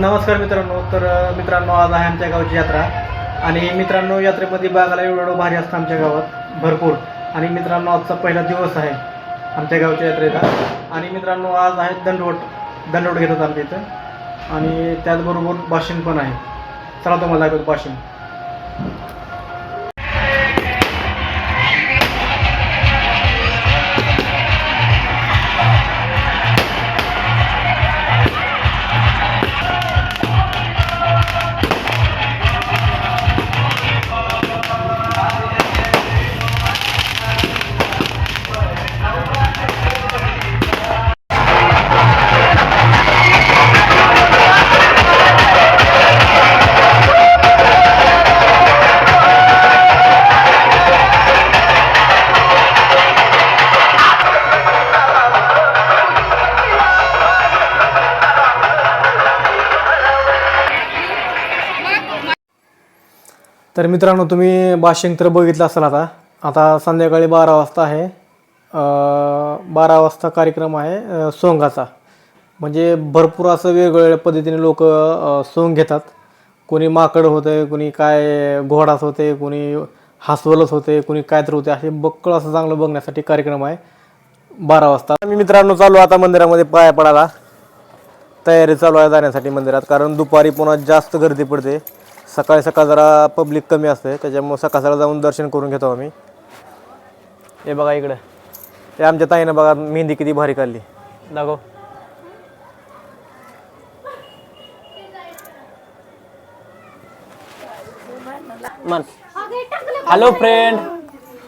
नमस्कार मित्रांनो तर मित्रांनो आज आहे आमच्या गावची यात्रा. आणि मित्रांनो यात्रेमध्ये बघायला एवढं भारी असतं आमच्या गावात भरपूर. आणि मित्रांनो आजचा पहिला दिवस आहे आमच्या गावच्या यात्रेचा आणि मित्रांनो आज आहे दंडवट दंडवट घेतात आमच्या इथं. आणि त्याचबरोबर भाषण पण आहे. चला तुम्हाला दाखवतो भाषण. तर मित्रांनो तुम्ही भाषण तर बघितलं असाल आता. आता संध्याकाळी बारा वाजता आहे. बारा वाजता कार्यक्रम आहे सोंगाचा. म्हणजे भरपूर असं वेगवेगळ्या पद्धतीने लोक सोंग घेतात. कोणी माकड होते कोणी काय घोडाच होते कोणी हसवलंच होते कोणी काय तर होते असे बक्कळ असं चांगलं बघण्यासाठी कार्यक्रम आहे. बारा वाजता. मी मित्रांनो चालू आता मंदिरामध्ये पाया पडायला. तयारी चालू आहे जाण्यासाठी मंदिरात कारण दुपारी पुन्हा जास्त गर्दी पडते. सकाळी सकाळ जरा पब्लिक कमी असते त्याच्यामुळं सकाळ सकाळ जाऊन दर्शन करून घेतो आम्ही. हे बघा इकडे. ते आमच्या ताईनं बघा मेहंदी किती भारी काढली. दाखव. मन. हॅलो फ्रेंड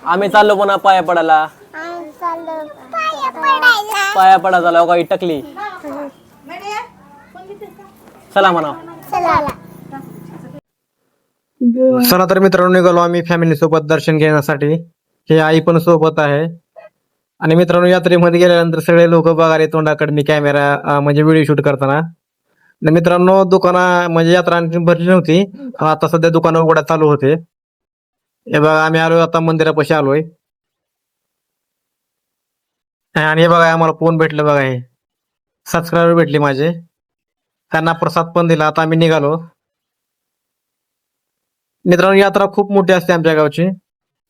आम्ही चाललो पुन्हा पाया पडायला. पाया पडा झाला काही टकली. चला म्हणा. चला तर मित्रांनो निघालो आम्ही फॅमिली सोबत दर्शन घेण्यासाठी. हे आई पण सोबत आहे. आणि मित्रांनो यात्रेमध्ये गेल्यानंतर सगळे लोक बघाले तोंडाकडे कॅमेरा म्हणजे व्हिडिओ शूट करताना. मित्रांनो दुकाना म्हणजे यात्रा आणखी भरली नव्हती. आता सध्या दुकानं उघडा चालू होते. हे बघा आम्ही आलोय आता मंदिरापाशी आलोय. आणि हे बघा आम्हाला फोन भेटलं बघा हे. सबस्क्रायबर भेटले माझे. त्यांना प्रसाद पण दिला. आता आम्ही निघालो. मित्रांनो यात्रा खूप मोठी असते आमच्या गावची.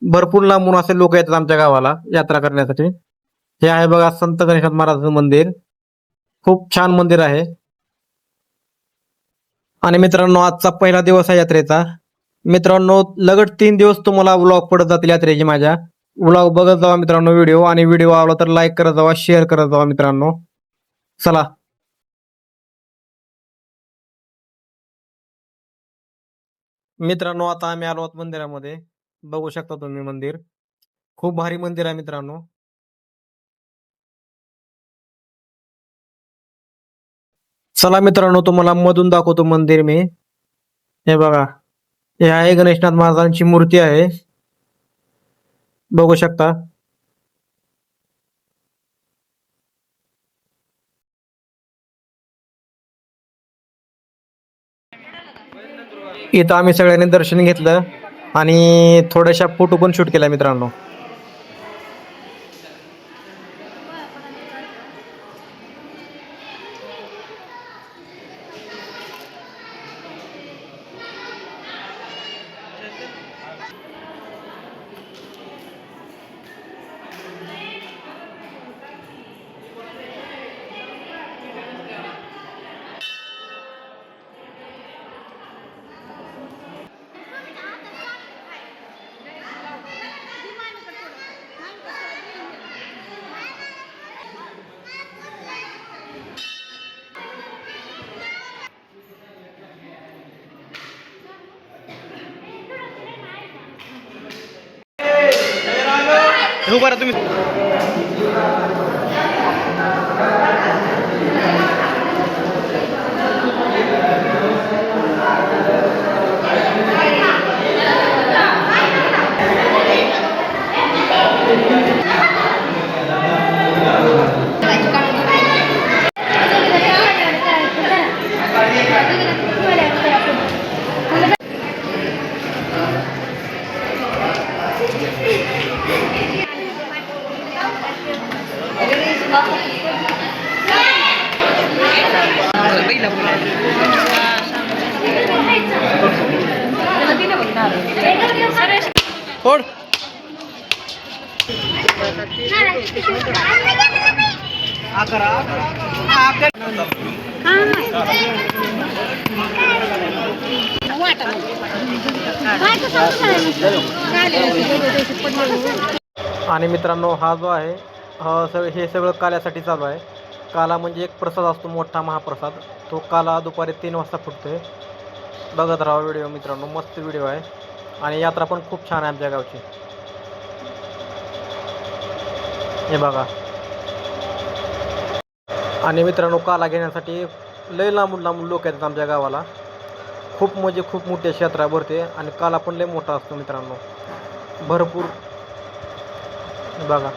भरपूर लांबून असे लोक येतात आमच्या गावाला यात्रा करण्यासाठी. हे आहे बघा संत गणेशनाथ महाराजांचं मंदिर. खूप छान मंदिर आहे. आणि मित्रांनो आजचा पहिला दिवस आहे यात्रेचा. मित्रांनो लगट तीन दिवस तुम्हाला व्लॉग पडत जातील यात्रेची माझ्या. व्लॉग बघत जावा मित्रांनो व्हिडिओ. आणि व्हिडिओ आवडला तर लाईक करत जावा शेअर करत जावा मित्रांनो. चला. मित्रांनो आता आम्ही आलो आहोत मंदिरामध्ये. बघू शकता तुम्ही मंदिर. खूप भारी मंदिर आहे मित्रांनो. चला मित्रांनो तुम्हाला मधून दाखवतो मंदिर मी. हे बघा. हे आहे गणेशनाथ महाराजांची मूर्ती आहे. बघू शकता. इथं आम्ही सगळ्यांनी दर्शन घेतलं आणि थोड्याशा फोटो पण शूट केला मित्रांनो. उभा राहा तुम्ही पहिला फोड. आणि मित्रांनो हा जो आहे हा हे सगळं काल्यासाठी चालू आहे. काला म्हणजे एक प्रसाद असतो मोठा महाप्रसाद. तो काला दुपारी तीन वाजता फुटतोय. बघत राहा व्हिडिओ मित्रांनो मस्त व्हिडिओ आहे. आणि यात्रा पण खूप छान आहे आमच्या गावची. हे बघा. आणि मित्रांनो काला घेण्यासाठी लय लांबून लांबून लोक येतात आमच्या गावाला. खूप म्हणजे खूप मोठी अशी भरते आणि काला पण लय मोठा असतो मित्रांनो. भरपूर. बघा.